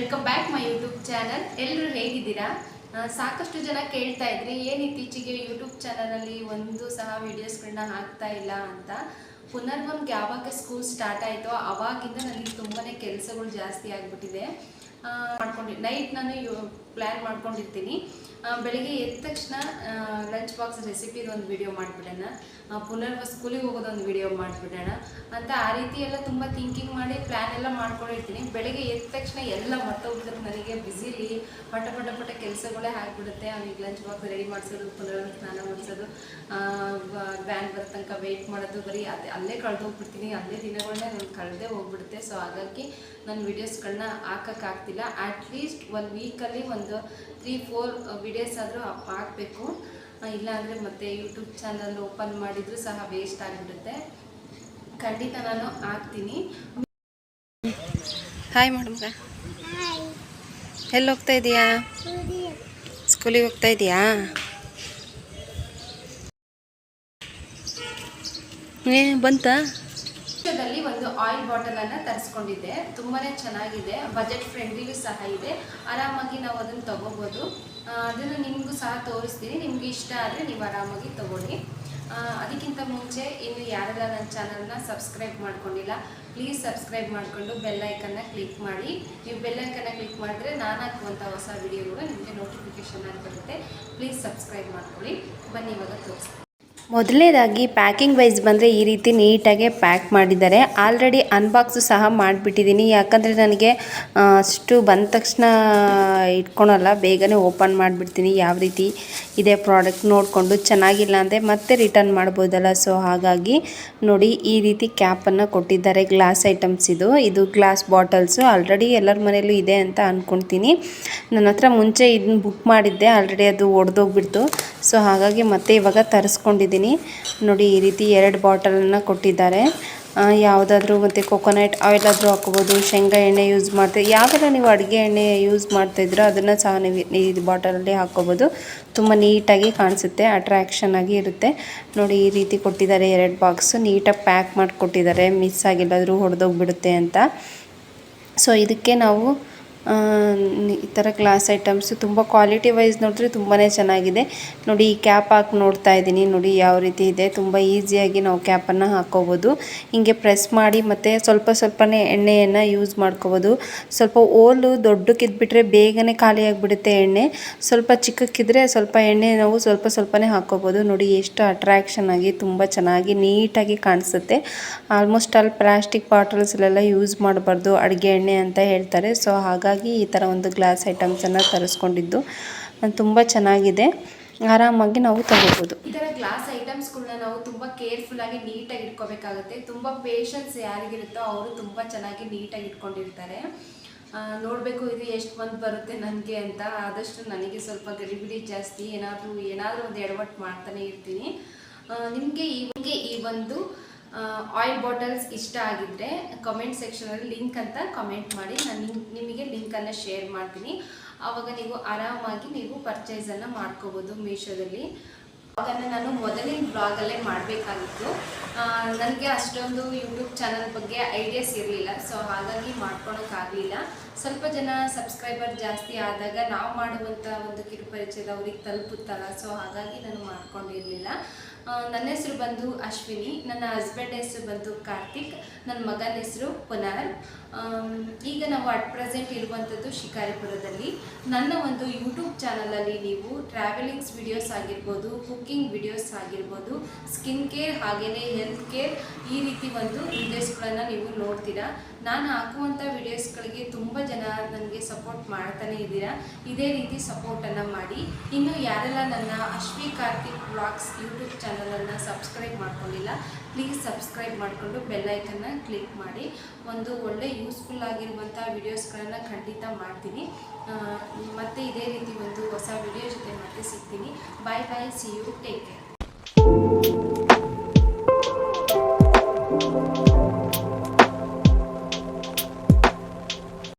Welcome back my YouTube channel ಎಲ್ಲರೂ ಹೇಗಿದ್ದೀರಾ? ಸಾಕಷ್ಟು ಜನ ಕೇಳ್ತಾ ಇದ್ರಿ, ಏನು ಇತ್ತೀಚೆಗೆ ಯೂಟ್ಯೂಬ್ ಚಾನಲಲ್ಲಿ ಒಂದು ಸಹ ವೀಡಿಯೋಸ್ಗಳನ್ನ ಹಾಕ್ತಾ ಇಲ್ಲ ಅಂತ. ಪುನರ್ವನ್ಗೆ ಯಾವಾಗ ಸ್ಕೂಲ್ ಸ್ಟಾರ್ಟ್ ಆಯಿತೋ, ಅವಾಗಿಂದ ನನಗೆ ತುಂಬಾ ಕೆಲಸಗಳು ಜಾಸ್ತಿ ಆಗಿಬಿಟ್ಟಿದೆ. ಮಾಡ್ಕೊಂಡು ನೈಟ್ ನಾನು ಪ್ಲ್ಯಾನ್ ಮಾಡ್ಕೊಂಡಿರ್ತೀನಿ. ಬೆಳಿಗ್ಗೆ ಎದ್ದ ತಕ್ಷಣ ಲಂಚ್ ಬಾಕ್ಸ್ ರೆಸಿಪಿದು ಒಂದು ವಿಡಿಯೋ ಮಾಡಿಬಿಡೋಣ. ಪುನರ್ವ ಸ್ಕೂಲಿಗೆ ಹೋಗೋದೊಂದು ವಿಡಿಯೋ ಮಾಡಿಬಿಡೋಣ. ಅಂತ ಆ ರೀತಿ ಎಲ್ಲ ತುಂಬ ಥಿಂಕಿಂಗ್ ಮಾಡಿ ಪ್ಲ್ಯಾನ್ ಎಲ್ಲ ಮಾಡ್ಕೊಂಡಿರ್ತೀನಿ. ಬೆಳಗ್ಗೆ ಎದ್ದ ತಕ್ಷಣ ಎಲ್ಲ ಮರ್ತೋಗ್ಬಿಡ್ತಾರೆ ನನಗೆ ಬ್ಯುಸಿಲಿ ಪಟ ಪಟ ಪಟ ಕೆಲಸಗಳೇ ಆಗಿಬಿಡುತ್ತೆ. ಅವ್ನಿಗೆ ಲಂಚ್ ಬಾಕ್ಸ್ ರೆಡಿ ಮಾಡಿಸೋದು ಪುನರ್ವ ಸ್ನಾನ ಮಾಡಿಸೋದು ವ್ಯಾನ್ ಬರೋ ತನಕ ವೆಯ್ಟ್ ಮಾಡೋದು, ಬರೀ ಅದೇ, ಅಲ್ಲೇ ಕಳೆದೋಗ್ಬಿಡ್ತೀನಿ. ಅಲ್ಲೇ ದಿನಗಳನ್ನೇ ನಾನು ಕಳೆದೇ ಹೋಗ್ಬಿಡುತ್ತೆ. ಸೊ ಹಾಗಾಗಿ ನನ್ನ ವೀಡಿಯೋಸ್ಗಳನ್ನ ಹಾಕೋಕ್ಕಾಗ್ತಿಲ್ಲ ಅಟ್ಲೀಸ್ಟ್ ಒಂದು ವೀಕಲ್ಲಿ ಒಂದು ತ್ರೀ ಫೋರ್ ವೀಡಿಯೋಸ್ ಆದರೂ ಹಾಕಬೇಕು ಇಲ್ಲ ಅಂದರೆ ಮತ್ತೆ ಯೂಟ್ಯೂಬ್ ಚಾನಲ್ ಓಪನ್ ಮಾಡಿದರೂ ಸಹ ವೇಸ್ಟ್ ಆಗಿಬಿಡುತ್ತೆ. ಖಂಡಿತ ನಾನು ಹಾಕ್ತೀನಿ. ಹಾಯ್ ಮೇಡಮ್ಗ ಎಲ್ಲಿ ಹೋಗ್ತಾ ಇದೀಯಾ? ಸ್ಕೂಲಿಗೆ ಹೋಗ್ತಾ ಇದೀಯಾ? ಏ ಬಂತಾ? ಒಂದು ಆಯಿಲ್ ಬಾಟಲ್ ಅನ್ನ ತರಿಸ್ಕೊಂಡಿದ್ದೆ. ತುಂಬಾನೇ ಚೆನ್ನಾಗಿದೆ. ಬಜೆಟ್ ಫ್ರೆಂಡ್ಲಿಗೂ ಸಹ ಇದೆ. ಆರಾಮಾಗಿ ನಾವು ಅದನ್ನು ತಗೋಬಹುದು ಆ, ಅದನ್ನು ನಿಮಗೂ ಸಹ ತೋರಿಸ್ತೀನಿ. ನಿಮ್ಗೆ ಇಷ್ಟ ಆದರೆ ನೀವು ಆರಾಮಾಗಿ ತಗೊಳ್ಳಿ. ಅದಕ್ಕಿಂತ ಮುಂಚೆ ಇನ್ನು ಯಾರೆಲ್ಲ ನನ್ನ ಚಾನಲ್ನ ಸಬ್ಸ್ಕ್ರೈಬ್ ಮಾಡ್ಕೊಂಡಿಲ್ಲ, ಪ್ಲೀಸ್ ಸಬ್ಸ್ಕ್ರೈಬ್ ಮಾಡಿಕೊಂಡು ಬೆಲ್ಲೈಕನ್ನ ಕ್ಲಿಕ್ ಮಾಡಿ. ನೀವು ಬೆಲ್ಲೈಕನ್ನ ಕ್ಲಿಕ್ ಮಾಡಿದ್ರೆ ನಾನು ಹಾಕುವಂಥ ಹೊಸ ವಿಡಿಯೋಗಳು ನಿಮಗೆ ನೋಟಿಫಿಕೇಶನ್ ಆಗಿ ಬರುತ್ತೆ. ಪ್ಲೀಸ್ ಸಬ್ಸ್ಕ್ರೈಬ್ ಮಾಡ್ಕೊಳ್ಳಿ. ಬನ್ನಿ ಇವಾಗ ತೋರಿಸ್ತೀನಿ. ಮೊದಲನೇದಾಗಿ ಪ್ಯಾಕಿಂಗ್ ವೈಸ್ ಬಂದರೆ ಈ ರೀತಿ ನೀಟಾಗೆ ಪ್ಯಾಕ್ ಮಾಡಿದ್ದಾರೆ. ಆಲ್ರೆಡಿ ಅನ್ಬಾಕ್ಸು ಸಹ ಮಾಡಿಬಿಟ್ಟಿದ್ದೀನಿ. ಯಾಕಂದರೆ ನನಗೆ ಅಷ್ಟು ಬಂದ ತಕ್ಷಣ ಇಟ್ಕೊಳಲ್ಲ. ಬೇಗನೆ ಓಪನ್ ಮಾಡಿಬಿಡ್ತೀನಿ ಯಾವ ರೀತಿ ಇದೆ ಪ್ರಾಡಕ್ಟ್ ನೋಡಿಕೊಂಡು. ಚೆನ್ನಾಗಿಲ್ಲ ಅಂದರೆ ಮತ್ತೆ ರಿಟರ್ನ್ ಮಾಡ್ಬೋದಲ್ಲ. ಸೊ, ಹಾಗಾಗಿ ನೋಡಿ, ಈ ರೀತಿ ಕ್ಯಾಪನ್ನು ಕೊಟ್ಟಿದ್ದಾರೆ ಗ್ಲಾಸ್ ಐಟಮ್ಸ್ ಇದು. ಇದು ಗ್ಲಾಸ್ ಬಾಟಲ್ಸು. ಆಲ್ರೆಡಿ ಎಲ್ಲರ ಮನೆಯಲ್ಲೂ ಇದೆ ಅಂತ ಅಂದ್ಕೊಳ್ತೀನಿ ನನ್ನ ಹತ್ರ ಮುಂಚೆ ಇದನ್ನ ಬುಕ್ ಮಾಡಿದ್ದೆ. ಆಲ್ರೆಡಿ ಅದು ಒಡೆದೋಗ್ಬಿಡ್ತು. ಸೊ, ಹಾಗಾಗಿ ಮತ್ತೆ ಇವಾಗ ತರಿಸ್ಕೊಂಡಿದ್ದೀನಿ. ನೋಡಿ, ಈ ರೀತಿ ಎರಡು ಬಾಟಲನ್ನು ಕೊಟ್ಟಿದ್ದಾರೆ. ಯಾವುದಾದ್ರೂ ಮತ್ತು ಕೊಕೊನಟ್ ಆಯಿಲ್ ಆದರೂ ಹಾಕ್ಬೋದು, ಶೇಂಗಾ ಎಣ್ಣೆ ಯೂಸ್ ಮಾಡ್ತೀವಿ ಯಾವೆಲ್ಲ ನೀವು ಅಡುಗೆ ಎಣ್ಣೆ ಯೂಸ್ ಮಾಡ್ತಾಯಿದ್ರೋ ಅದನ್ನು ಸಹ ನೀವು ಈ ಬಾಟಲಲ್ಲಿ ಹಾಕ್ಕೋಬೋದು. ತುಂಬ ನೀಟಾಗಿ ಕಾಣಿಸುತ್ತೆ ಅಟ್ರಾಕ್ಷನ್ ಆಗಿ ಇರುತ್ತೆ. ನೋಡಿ, ಈ ರೀತಿ ಕೊಟ್ಟಿದ್ದಾರೆ ಎರಡು ಬಾಕ್ಸು. ನೀಟಾಗಿ ಪ್ಯಾಕ್ ಮಾಡಿ ಕೊಟ್ಟಿದ್ದಾರೆ ಮಿಸ್ ಆಗಿಲ್ಲಾದರೂ ಹೊಡೆದೋಗ್ಬಿಡುತ್ತೆ ಅಂತ. ಸೊ, ಇದಕ್ಕೆ ನಾವು ಈ ಥರ ಗ್ಲಾಸ್ ಐಟಮ್ಸು ತುಂಬ ಕ್ವಾಲಿಟಿ ವೈಸ್ ನೋಡಿದ್ರೆ ತುಂಬಾ ಚೆನ್ನಾಗಿದೆ. ನೋಡಿ, ಈ ಕ್ಯಾಪ್ ಹಾಕಿ ನೋಡ್ತಾ ಇದ್ದೀನಿ. ನೋಡಿ, ಯಾವ ರೀತಿ ಇದೆ. ತುಂಬ ಈಸಿಯಾಗಿ ನಾವು ಕ್ಯಾಪನ್ನು ಹಾಕ್ಕೋಬೋದು ಹಿಂಗೆ ಪ್ರೆಸ್ ಮಾಡಿ ಮತ್ತು ಸ್ವಲ್ಪ ಸ್ವಲ್ಪನೇ ಎಣ್ಣೆಯನ್ನು ಯೂಸ್ ಮಾಡ್ಕೋಬೋದು. ಸ್ವಲ್ಪ ಓಲು ದೊಡ್ಡಕ್ಕಿದ್ಬಿಟ್ರೆ ಬೇಗನೆ ಖಾಲಿಯಾಗಿಬಿಡುತ್ತೆ ಎಣ್ಣೆ. ಸ್ವಲ್ಪ ಚಿಕ್ಕಕ್ಕಿದ್ರೆ ಸ್ವಲ್ಪ ಎಣ್ಣೆ ನಾವು ಸ್ವಲ್ಪ ಸ್ವಲ್ಪನೇ ಹಾಕ್ಕೋಬೋದು ನೋಡಿ, ಎಷ್ಟು ಅಟ್ರಾಕ್ಷನ್ ಆಗಿ ತುಂಬ ಚೆನ್ನಾಗಿ ನೀಟಾಗಿ ಕಾಣಿಸುತ್ತೆ. ಆಲ್ಮೋಸ್ಟ್ ಅಲ್ಲಿ ಪ್ಲಾಸ್ಟಿಕ್ ಬಾಟಲ್ಸ್ಲೆಲ್ಲ ಯೂಸ್ ಮಾಡಬಾರ್ದು. ಅಡುಗೆ ಎಣ್ಣೆ ಅಂತ ಹೇಳ್ತಾರೆ. ಸೊ ಹಾಗಾಗಿ ಈ ಥರ ಒಂದು ಗ್ಲಾಸ್ ಐಟಮ್ಸನ್ನು ತರಿಸ್ಕೊಂಡಿದ್ದು. ತುಂಬ ಚೆನ್ನಾಗಿದೆ. ಆರಾಮಾಗಿ ನಾವು ತಗೋಬೋದು. ಈ ಥರ ಗ್ಲಾಸ್ ಐಟಮ್ಸ್ಗಳನ್ನ ನಾವು ತುಂಬ ಕೇರ್ಫುಲ್ಲಾಗಿ ನೀಟಾಗಿ ಇಟ್ಕೋಬೇಕಾಗುತ್ತೆ. ತುಂಬ ಪೇಷನ್ಸ್ ಯಾರಿಗಿರುತ್ತೋ ಅವರು ತುಂಬ ಚೆನ್ನಾಗಿ ನೀಟಾಗಿ ಇಟ್ಕೊಂಡಿರ್ತಾರೆ. ನೋಡಬೇಕು ಇದು ಎಷ್ಟು ಬಂದು ಬರುತ್ತೆ ನನಗೆ ಅಂತ. ಆದಷ್ಟು ನನಗೆ ಸ್ವಲ್ಪ ಗಡಿಬಿಡಿ ಜಾಸ್ತಿ ಏನಾದರೂ ಏನಾದರೂ ಒಂದು ಎಡವಟ್ಟು ಮಾಡ್ತಾನೆ ಇರ್ತೀನಿ. ನಿಮಗೆ ಈ ಈ ಒಂದು ಆಯಿಲ್ ಬಾಟಲ್ಸ್ ಇಷ್ಟ ಆಗಿದ್ದರೆ ಕಮೆಂಟ್ ಸೆಕ್ಷನಲ್ಲಿ ಲಿಂಕ್ ಅಂತ ಕಮೆಂಟ್ ಮಾಡಿ. ನಾನು ನಿಮ್- ನಿಮಗೆ ಲಿಂಕನ್ನು ಶೇರ್ ಮಾಡ್ತೀನಿ. ಆವಾಗ ನೀವು ಆರಾಮಾಗಿ ನೀವು ಪರ್ಚೇಸನ್ನು ಮಾಡ್ಕೋಬೋದು ಮೀಶೋದಲ್ಲಿ. ಅವಾಗನ್ನು ನಾನು ಮೊದಲಿನ ಬ್ಲಾಗಲ್ಲೇ ಮಾಡಬೇಕಾಗಿತ್ತು. ನನಗೆ ಅಷ್ಟೊಂದು ಯೂಟ್ಯೂಬ್ ಚಾನಲ್ ಬಗ್ಗೆ ಐಡಿಯಾಸ್ ಇರಲಿಲ್ಲ. ಸೊ ಹಾಗಾಗಿ ಮಾಡ್ಕೊಳೋಕ್ಕಾಗಲಿಲ್ಲ ಸ್ವಲ್ಪ ಜನ ಸಬ್ಸ್ಕ್ರೈಬರ್ ಜಾಸ್ತಿ ಆದಾಗ ನಾವು ಮಾಡುವಂಥ ಒಂದು ಕಿರುಪರಿಚಯದ ಅವ್ರಿಗೆ ತಲುಪುತ್ತಲ್ಲ. ಸೊ ಹಾಗಾಗಿ ನಾನು ಮಾಡ್ಕೊಂಡಿರಲಿಲ್ಲ. ನನ್ನ ಹೆಸರು ಬಂದು ಅಶ್ವಿನಿ, ನನ್ನ ಹಸ್ಬೆಂಡ್ ಹೆಸರು ಬಂದು ಕಾರ್ತಿಕ್, ನನ್ನ ಮಗನ ಹೆಸರು ಪುನರ್ ಈಗ ನಾವು ಅಟ್ ಪ್ರೆಸೆಂಟ್ ಇರುವಂಥದ್ದು ಶಿಕಾರಿಪುರದಲ್ಲಿ. ನನ್ನ ಒಂದು ಯೂಟ್ಯೂಬ್ ಚಾನಲಲ್ಲಿ ನೀವು ಟ್ರಾವೆಲಿಂಗ್ಸ್ ವಿಡಿಯೋಸ್ ಆಗಿರ್ಬೋದು ಕುಕ್ಕಿಂಗ್ ವಿಡಿಯೋಸ್ ಆಗಿರ್ಬೋದು ಸ್ಕಿನ್ ಕೇರ್ ಹಾಗೆಯೇ ಹೆಲ್ತ್ ಕೇರ್ ಈ ರೀತಿ ಒಂದು ವಿಡಿಯೋಸ್ಗಳನ್ನು ನೀವು ನೋಡ್ತೀರಾ. ನಾನು ಹಾಕುವಂಥ ವಿಡಿಯೋಸ್ಗಳಿಗೆ ತುಂಬ ಜನ ನನಗೆ ಸಪೋರ್ಟ್ ಮಾಡ್ತಾನೆ ಇದ್ದೀರಾ. ಇದೇ ರೀತಿ ಸಪೋರ್ಟನ್ನು ಮಾಡಿ. ಇನ್ನು ಯಾರೆಲ್ಲ ನನ್ನ ಅಶ್ವಿ ಕಾರ್ತಿಕ್ ಬ್ಲಾಗ್ಸ್ ಯೂಟ್ಯೂಬ್ ಚಾನಲನ್ನು ಸಬ್ಸ್ಕ್ರೈಬ್ ಮಾಡ್ಕೊಂಡಿಲ್ಲ ಪ್ಲೀಸ್ ಸಬ್ಸ್ಕ್ರೈಬ್ ಮಾಡಿಕೊಂಡು ಬೆಲ್ಲೈಕನ್ನ ಕ್ಲಿಕ್ ಮಾಡಿ. ಒಂದು ಒಳ್ಳೆ ಯೂಸ್ಫುಲ್ ಆಗಿರುವಂಥ ವಿಡಿಯೋಸ್ಗಳನ್ನು ಖಂಡಿತ ಮಾಡ್ತೀನಿ. ಮತ್ತು ಇದೇ ರೀತಿ ಒಂದು ಹೊಸ ವಿಡಿಯೋ ಜೊತೆ ಮತ್ತೆ ಸಿಗ್ತೀನಿ. Bye bye see you take care